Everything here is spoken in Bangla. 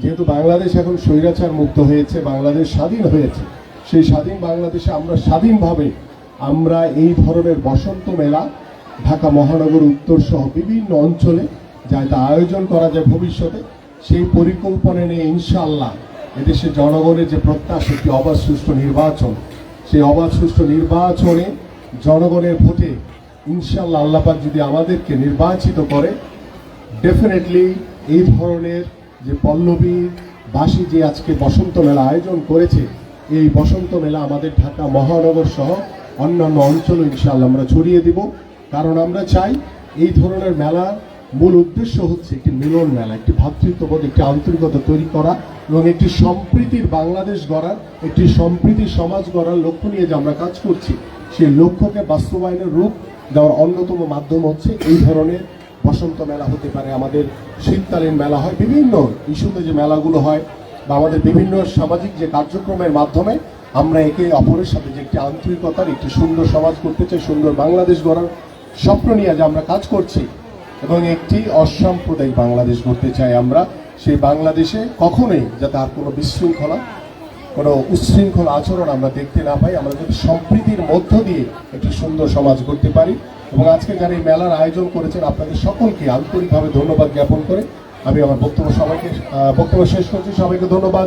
যেহেতু বাংলাদেশ এখন স্বৈরাচার মুক্ত হয়েছে, বাংলাদেশ স্বাধীন হয়েছে, সেই স্বাধীন বাংলাদেশে আমরা স্বাধীনভাবে আমরা এই ধরনের বসন্ত মেলা ঢাকা মহানগর উত্তর সহ বিভিন্ন অঞ্চলে যাতে আয়োজন করা যায় ভবিষ্যতে, সেই পরিকল্পনা নিয়ে ইনশাআল্লাহ এদেশের জনগণের যে প্রত্যাশা, একটি অবাধ সুষ্ঠু নির্বাচন, সেই অবাধ সুষ্ঠু নির্বাচনে জনগণের ভোটে ইনশাআল্লাহ আল্লাপাক যদি আমাদেরকে নির্বাচিত করে ডেফিনেটলি এই ধরনের যে পল্লবী বাসী যে আজকে বসন্ত মেলা আয়োজন করেছে, এই বসন্ত মেলা আমাদের ঢাকা মহানগর সহ অন্যান্য অঞ্চল ইনশাআল্লাহ আমরা ছড়িয়ে দিব। কারণ আমরা চাই এই ধরনের মেলা মূল উদ্দেশ্য হচ্ছে একটি মিলন মেলা, একটি ভ্রাতৃত্ববোধ একটি আন্তরিকতা তৈরি করা এবং একটি সম্প্রীতির বাংলাদেশ গড়ার, একটি সম্প্রীতি সমাজ গড়ার লক্ষ্য নিয়ে যে আমরা কাজ করছি, সেই লক্ষ্যকে বাস্তবায়নের রূপ দেওয়ার অন্যতম মাধ্যম হচ্ছে এই ধরনের বসন্ত মেলা হতে পারে, আমাদের শীতকালীন মেলা হয়, বিভিন্ন ইস্যুতে যে মেলাগুলো হয় বা আমাদের বিভিন্ন সামাজিক যে কার্যক্রমের মাধ্যমে আমরা একে অপরের সাথে যে একটি আন্তরিকতার, একটি সুন্দর সমাজ করতে চাই, সুন্দর বাংলাদেশ গড়ার স্বপ্ন নিয়ে যে আমরা কাজ করছি এবং একটি অসাম্প্রদায়িক বাংলাদেশ গড়তে চাই আমরা। সেই বাংলাদেশে কখনোই যাতে আর কোনো বিশৃঙ্খলা কোনো উচ্ছৃঙ্খল আচরণ আমরা দেখতে না পাই, আমরা যদি সম্প্রীতির মধ্য দিয়ে একটি সুন্দর সমাজ করতে পারি। এবং আজকে যারা এই মেলার আয়োজন করেছেন, আপনাদের সকলকে আন্তরিকভাবে ধন্যবাদ জ্ঞাপন করে আমি আমার বক্তব্য সবাইকে বক্তব্য শেষ করছি। সবাইকে ধন্যবাদ।